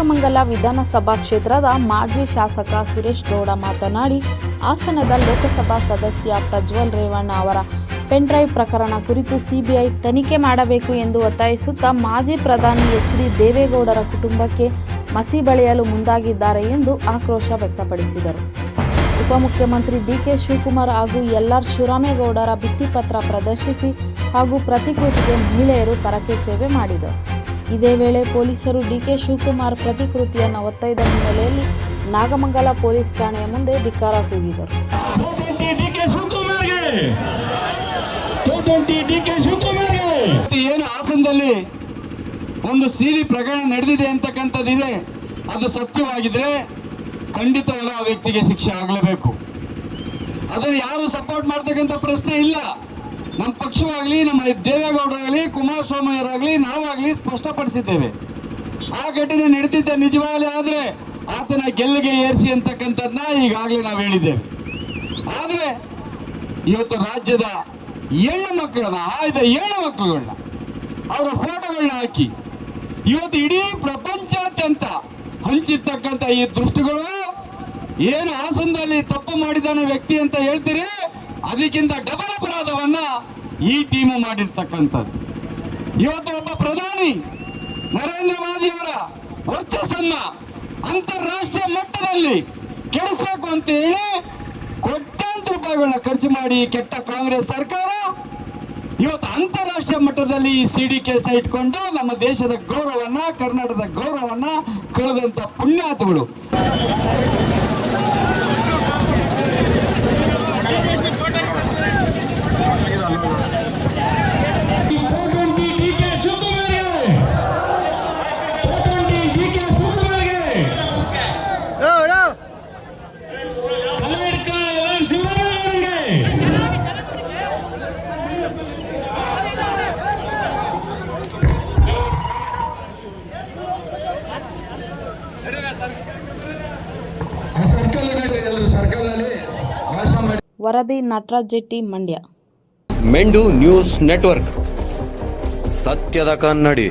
ನಾಗಮಂಗಲ ವಿಧಾನಸಭಾ ಕ್ಷೇತ್ರದ ಮಾಜಿ ಶಾಸಕ ಸುರೇಶ್ ಗೌಡ ಮಾತನಾಡಿ, ಹಾಸನದ ಲೋಕಸಭಾ ಸದಸ್ಯ ಪ್ರಜ್ವಲ್ ರೇವಣ್ಣ ಅವರ ಪೆನ್ಡ್ರೈವ್ ಪ್ರಕರಣ ಕುರಿತು ಸಿಬಿಐ ತನಿಖೆ ಮಾಡಬೇಕು ಎಂದು ಒತ್ತಾಯಿಸುತ್ತಾ ಮಾಜಿ ಪ್ರಧಾನಿ ಎಚ್ ಡಿ ದೇವೇಗೌಡರ ಕುಟುಂಬಕ್ಕೆ ಮಸಿ ಬಳಿಯಲು ಮುಂದಾಗಿದ್ದಾರೆ ಎಂದು ಆಕ್ರೋಶ ವ್ಯಕ್ತಪಡಿಸಿದರು. ಉಪಮುಖ್ಯಮಂತ್ರಿ ಡಿಕೆ ಶಿವಕುಮಾರ್ ಹಾಗೂ ಎಲ್ಆರ್ ಶಿವರಾಮೇಗೌಡರ ಭಿತ್ತಿಪತ್ರ ಪ್ರದರ್ಶಿಸಿ ಹಾಗೂ ಪ್ರತಿಕೃತಿಗೆ ಮಹಿಳೆಯರು ಪರಕೆ ಸೇವೆ ಮಾಡಿದರು. ಇದೇ ವೇಳೆ ಪೊಲೀಸರು ಡಿಕೆ ಶಿವಕುಮಾರ್ ಪ್ರತಿಕೃತಿಯನ್ನು ಒತ್ತಾಯದ ಹಿನ್ನೆಲೆಯಲ್ಲಿ ನಾಗಮಂಗಲ ಪೊಲೀಸ್ ಠಾಣೆಯ ಮುಂದೆ ಧಿಕ್ಕಾರ ಕೂಗಿದರು. ಏನು ಹಾಸನದಲ್ಲಿ ಒಂದು ಸಿಡಿ ಪ್ರಕರಣ ನಡೆದಿದೆ ಅಂತಕ್ಕಂಥದ್ದಿದೆ ಅದು ಸತ್ಯವಾಗಿದ್ರೆ ಖಂಡಿತವಾದ ಆ ವ್ಯಕ್ತಿಗೆ ಶಿಕ್ಷೆ ಆಗಲೇಬೇಕು. ಅದನ್ನು ಯಾರು ಸಪೋರ್ಟ್ ಮಾಡ್ತಕ್ಕಂಥ ಪ್ರಶ್ನೆ ಇಲ್ಲ. ನಮ್ಮ ಪಕ್ಷವಾಗಲಿ, ನಮ್ಮ ದೇವೇಗೌಡರಾಗಲಿ, ಕುಮಾರಸ್ವಾಮಿಯವರಾಗಲಿ, ನಾವಾಗಲಿ ಸ್ಪಷ್ಟಪಡಿಸಿದ್ದೇವೆ. ಆ ಘಟನೆ ನಡೆದಿದ್ದ ನಿಜವಾಗಲಿ ಆದರೆ ಆತನ ಗೆಲ್ಲಿಗೆ ಏರಿಸಿ ಅಂತಕ್ಕಂಥದ್ದನ್ನ ಈಗಾಗಲೇ ನಾವು ಹೇಳಿದ್ದೇವೆ. ಆದರೆ ಇವತ್ತು ರಾಜ್ಯದ ಏಳು ಮಕ್ಕಳನ್ನ, ಆಯ್ದ ಏಳು ಮಕ್ಕಳುಗಳನ್ನ, ಅವರ ಫೋಟೋಗಳನ್ನ ಹಾಕಿ ಇವತ್ತು ಇಡೀ ಪ್ರಪಂಚಾದ್ಯಂತ ಹಂಚಿರ್ತಕ್ಕಂಥ ಈ ದೃಷ್ಟಿಗಳು, ಏನು ಆಸನದಲ್ಲಿ ತಪ್ಪು ಮಾಡಿದಾನೆ ವ್ಯಕ್ತಿ ಅಂತ ಹೇಳ್ತೀರಿ? ಅದಕ್ಕಿಂತ ಡಬಲ್ ಅಪರಾಧವನ್ನ ಈ ಟೀಮು ಮಾಡಿರ್ತಕ್ಕಂಥದ್ದು. ಇವತ್ತು ಒಬ್ಬ ಪ್ರಧಾನಿ ನರೇಂದ್ರ ಮೋದಿಯವರ ವರ್ಚಸ್ಸನ್ನ ಅಂತಾರಾಷ್ಟ್ರೀಯ ಮಟ್ಟದಲ್ಲಿ ಕೆಡಿಸಬೇಕು ಅಂತ ಹೇಳಿ ಕೋಟ್ಯಾಂತರ ರೂಪಾಯಿಗಳನ್ನ ಖರ್ಚು ಮಾಡಿ ಕೆಟ್ಟ ಕಾಂಗ್ರೆಸ್ ಸರ್ಕಾರ ಇವತ್ತು ಅಂತಾರಾಷ್ಟ್ರೀಯ ಮಟ್ಟದಲ್ಲಿ ಈ ಸಿ ಡಿ ಕೇಸ್ ಇಟ್ಕೊಂಡು ನಮ್ಮ ದೇಶದ ಗೌರವವನ್ನ ಕರ್ನಾಟಕದ ಗೌರವವನ್ನ ಕಳೆದಂತ ಪುಣ್ಯಾತಗಳು ವರದಿ ನಟರಾಜ್ ಜೆಟ್ಟಿ ಮಂಡ್ಯ. ಮೆಂಡು ನ್ಯೂಸ್ ನೆಟ್ವರ್ಕ್. ಸತ್ಯದ ಕನ್ನಡಿ.